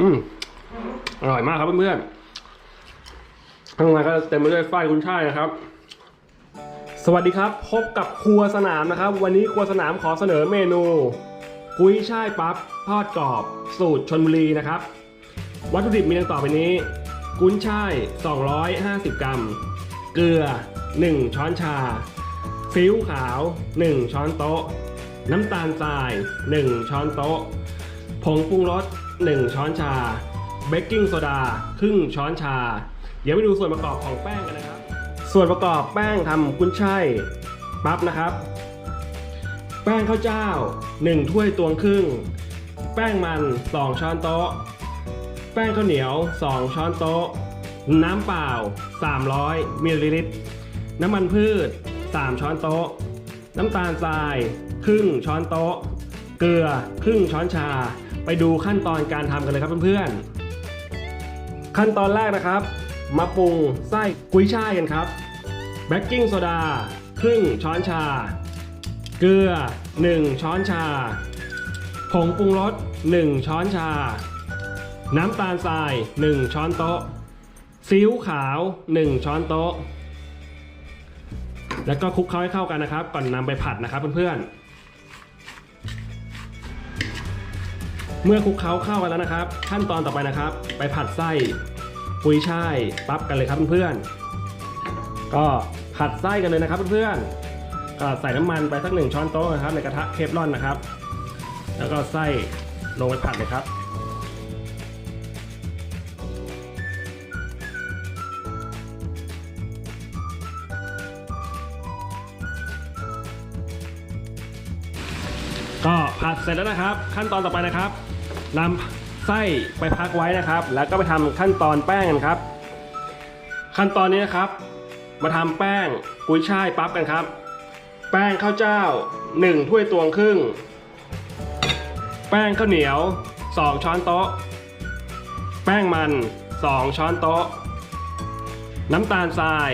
อืมอร่อยมากครับเพื่อนๆข้างในก็เต็มไปด้วยฝ้ายกุนช่ายนะครับ สวัสดีครับ พบกับครัวสนามนะครับ วันนี้ครัวสนามขอเสนอเมนู กุ้ยช่ายปั๊บทอดกรอบ สูตรชนบุรีนะครับ วัตถุดิบมีดังต่อไปนี้ กุ้ยช่าย 250 กรัม เกลือ 1 ช้อนชาซีอิ๊วขาว 1 ช้อนโต๊ะ น้ำตาลทราย 1 ช้อนโต๊ะ ผงปรุงรส 1 ช้อนชา เบกกิ้งโซดาครึ่งช้อนชา เดี๋ยวไปดูส่วนประกอบของแป้งกันนะครับ ส่วนประกอบแป้งทำกุ้ยช่ายปั๊บนะครับ แป้งข้าวเจ้า 1 ถ้วยตวงครึ่ง แป้งมัน 2 ช้อนโต๊ะ แป้งข้าวเหนียว 2 ช้อนโต๊ะ น้ำเปล่า 300มิลลิลิตร น้ำมันพืช 3 ช้อนโต๊ะ น้ำตาลทราย ครึ่งช้อนโต๊ะ เกลือ ครึ่งช้อนชา ไปดูขั้นตอนการทำกันเลยครับเพื่อนๆ ขั้นตอนแรกนะครับ มาปรุงไส้กุ้ยช่ายกันครับเบกกิ้งโซดาครึ่งช้อนชา เกลือ 1 ช้อนชา ผงปรุงรส 1 ช้อนชา น้ำตาลทราย 1 ช้อนโต๊ะ ซีอิ๊วขาว 1 ช้อนโต๊ะ แล้วก็คลุกเคล้าให้เข้ากันนะครับ ก่อนนำไปผัดนะครับเพื่อนๆ เมื่อคลุกเคล้าเข้ากันแล้วนะครับ ขั้นตอนต่อไปนะครับ ไปผัดไส้กุยช่ายปั๊บกันเลยครับเพื่อนๆก็ผัดไส้กันเลยนะครับเพื่อนๆก็ใส่น้ำมันไปสักหนึ่งช้อนโต๊ะนะครับในกระทะเคฟลอนนะครับ แล้วก็ไส้ลงไปผัดเลยครับก็ผัดเสร็จแล้วนะครับ ขั้นตอนต่อไปนะครับ นำไส้ไปพักไว้นะครับ แล้วก็ไปทำขั้นตอนแป้งกันครับ ขั้นตอนนี้นะครับ มาทำแป้งกุ้ยช่ายปั๊บกันครับ แป้งข้าวเจ้า 1 ถ้วยตวงครึ่ง แป้งข้าวเหนียว 2 ช้อนโต๊ะ แป้งมัน 2 ช้อนโต๊ะ น้ำตาลทราย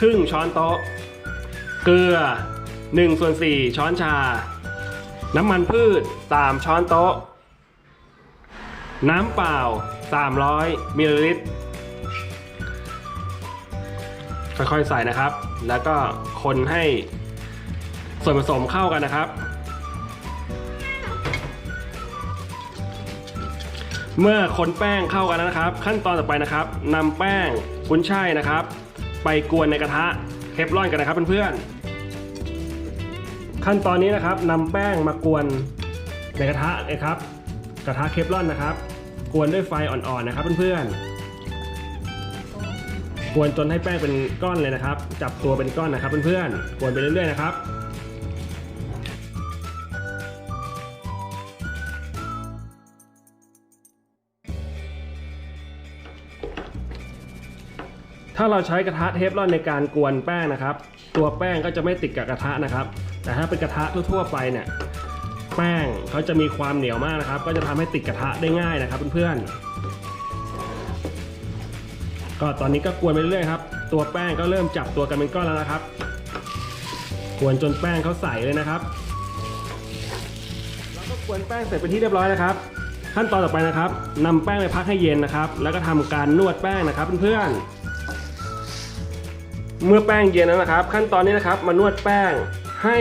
ครึ่งช้อนโต๊ะ เกลือ1ส่วน4ช้อนชา น้ำมันพืช 3 ช้อนโต๊ะ น้ำเปล่า 300มิลลิลิตร ค่อยๆใส่นะครับ แล้วก็คนให้ส่วนผสมเข้ากันนะครับ เมื่อคนแป้งเข้ากันแล้วนะครับ ขั้นตอนต่อไปนะครับนำแป้งกุ้นช่ายนะครับ ไปกวนในกระทะเทฟลอนกันนะครับเพื่อนๆขั้นตอนนี้นะครับนำแป้งมากวนในกระทะนะครับ กระทะเคฟลอนนะครับ กวนด้วยไฟอ่อนๆนะครับเพื่อนๆ กวนจนให้แป้งเป็นก้อนเลยนะครับ จับตัวเป็นก้อนนะครับเพื่อนๆ กวนไปเรื่อยๆนะครับถ้าเราใช้กระทะเทฟลอนในการกวนแป้งนะครับ ตัวแป้งก็จะไม่ติดกับกระทะนะครับ แต่ถ้าเป็นกระทะทั่วๆไปเนี่ย แป้งเขาจะมีความเหนียวมากนะครับ ก็จะทำให้ติดกระทะได้ง่ายนะครับเพื่อนๆก็ตอนนี้ก็กวนไปเรื่อยครับ ตัวแป้งก็เริ่มจับตัวกันเป็นก้อนแล้วนะครับกวนจนแป้งเขาใสเลยนะครับแล้วก็กวนแป้งเสร็จเป็นที่เรียบร้อยนะครับ ขั้นตอนต่อไปนะครับนำแป้งไปพักให้เย็นนะครับ แล้วก็ทำการนวดแป้งนะครับเพื่อนๆเมื่อแป้งเย็นแล้วนะครับ ขั้นตอนนี้นะครับมานวดแป้งให้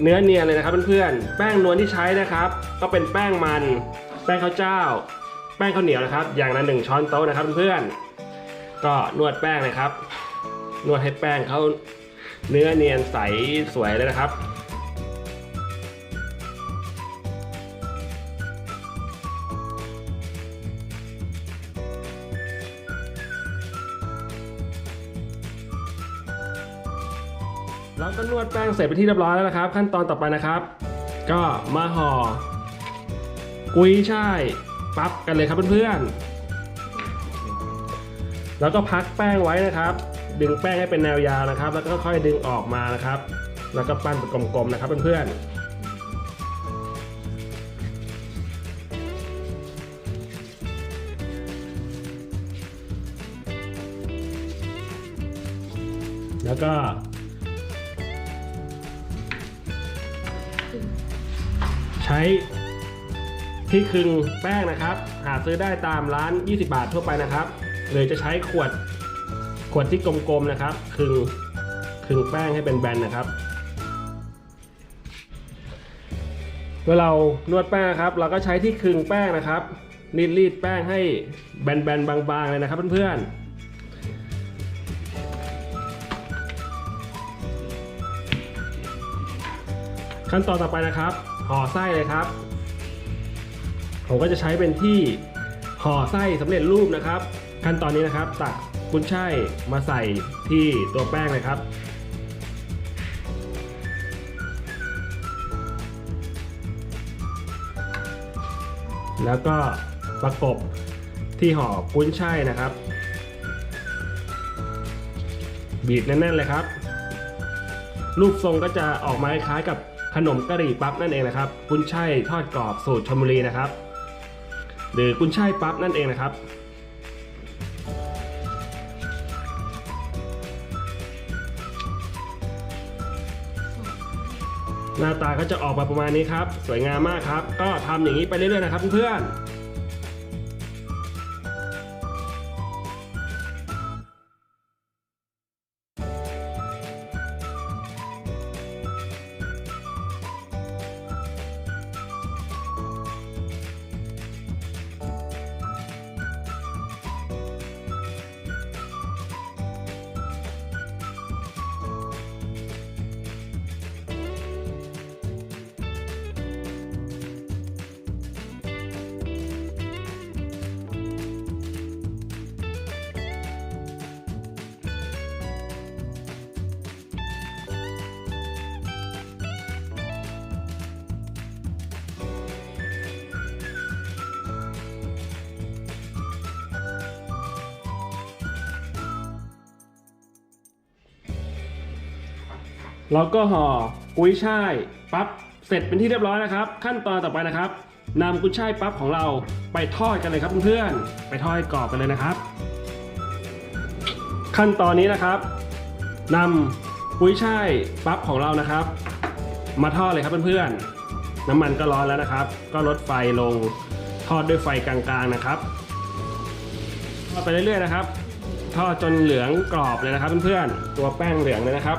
เนื้อเนียนเลยนะครับเพื่อนๆ แป้งนวลที่ใช้นะครับ ก็เป็นแป้งมัน แป้งข้าวเจ้า แป้งข้าวเหนียวนะครับ อย่างละหนึ่งช้อนโต๊ะนะครับเพื่อนๆ ก็นวดแป้งเลยครับ นวดให้แป้งเขาเนื้อเนียนใสสวยเลยนะครับ ก็นวดแป้งเสร็จไปที่เรียบร้อยแล้วนะครับ ขั้นตอนต่อไปนะครับ ก็มาห่อกุยช่ายปั๊บกันเลยครับเพื่อนๆแล้วก็พักแป้งไว้นะครับ ดึงแป้งให้เป็นแนวยาวนะครับ แล้วก็ค่อยดึงออกมานะครับ แล้วก็ปั้นเป็นกลมๆนะครับเพื่อนๆแล้วก็ ช้ที่คึงแป้งนะครับ หาซื้อได้ตามร้าน 20 บาททั่วไปนะครับหรือจะใช้ขวดขวดที่กลมๆนะครับคึงคึงแป้งให้เป็นแบนๆนะครับเมื่อเรานวดแป้งครับ เราก็ใช้ที่คึงแป้งนะครับรีดรีดแป้งให้แบนๆบางๆเลยนะครับเพื่อนๆขั้นตอนต่อไปนะครับ ห่อไส้เลยครับ ผมก็จะใช้เป็นที่ห่อไส้สำเร็จรูปนะครับ ขั้นตอนนี้นะครับ ตักกุนช่ายมาใส่ที่ตัวแป้งเลยครับแล้วก็ประกบที่ห่อกุ้นช่ายนะครับ บีบแน่นๆเลยครับ รูปทรงก็จะออกมาคล้ายๆกับ ขนมกะหรี่ปั๊บนั่นเองนะครับกุนช่ายทอดกรอบสูตรชลบุรีนะครับ หรือกุนช่ายปั๊บนั่นเองนะครับหน้าตาก็จะออกมาประมาณนี้ครับ สวยงามมากครับ ก็ทำอย่างนี้ไปเรื่อยๆนะครับเพื่อนๆ เราก็ห่อกุ้ยช่ายปั๊บเสร็จเป็นที่เรียบร้อยนะครับ ขั้นตอนต่อไปนะครับนำกุ้ยช่ายปั๊บของเราไปทอดกันเลยครับเพื่อนๆไปทอดกรอบกันเลยนะครับ ขั้นตอนนี้นะครับนำกุ้ยช่ายปั๊บของเรานะครับ มาทอดเลยครับเพื่อนๆน้ำมันก็ร้อนแล้วนะครับ ก็ลดไฟลงทอดด้วยไฟกลางๆนะครับทอดไปเรื่อยๆนะครับทอดจนเหลืองกรอบเลยนะครับเพื่อนๆตัวแป้งเหลืองเลยนะครับ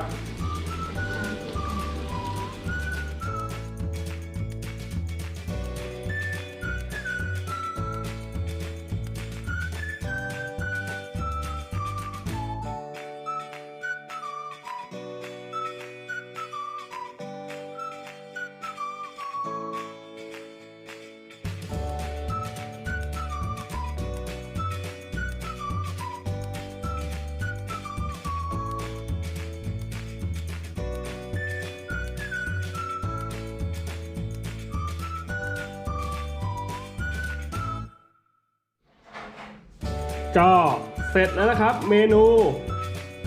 ก็เสร็จแล้วนะครับ เมนู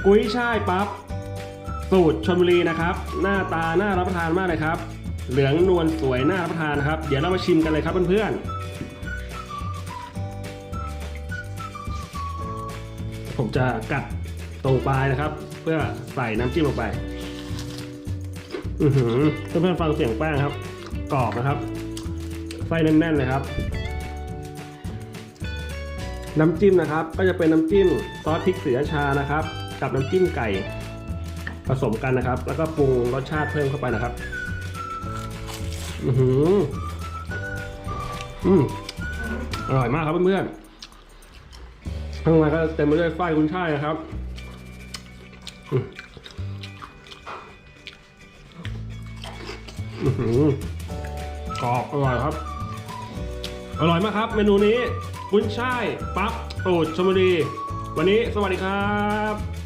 กุ้ยช่ายปั๊บสูตรชลบุรีนะครับ หน้าตาน่ารับประทานมากเลยครับ เหลืองนวลสวยน่ารับประทานครับ เดี๋ยวเรามาชิมกันเลยครับเพื่อนๆผมจะกัดตรงปลายนะครับ เพื่อใส่น้ำจิ้มลงไปอือหือเพื่อนๆฟังเสียงแป้งครับ กรอบนะครับไส้แน่นๆเลยครับ น้ำจิ้มนะครับ ก็จะเป็นน้ำจิ้มซอสพริกเสือชานะครับ กับน้ำจิ้มไก่ ผสมกันนะครับ แล้วก็ปรุงรสชาติเพิ่มเข้าไปนะครับ อือหืออืมอร่อยมากครับเพื่อนๆข้างในก็เต็มไปด้วยฝ้ายกุนช่ายนะครับอือหือกรอบอร่อยครับ อร่อยมากครับ เมนูนี้ กุ้ยช่ายปั๊บสูตรชมบุรี วันนี้สวัสดีครับ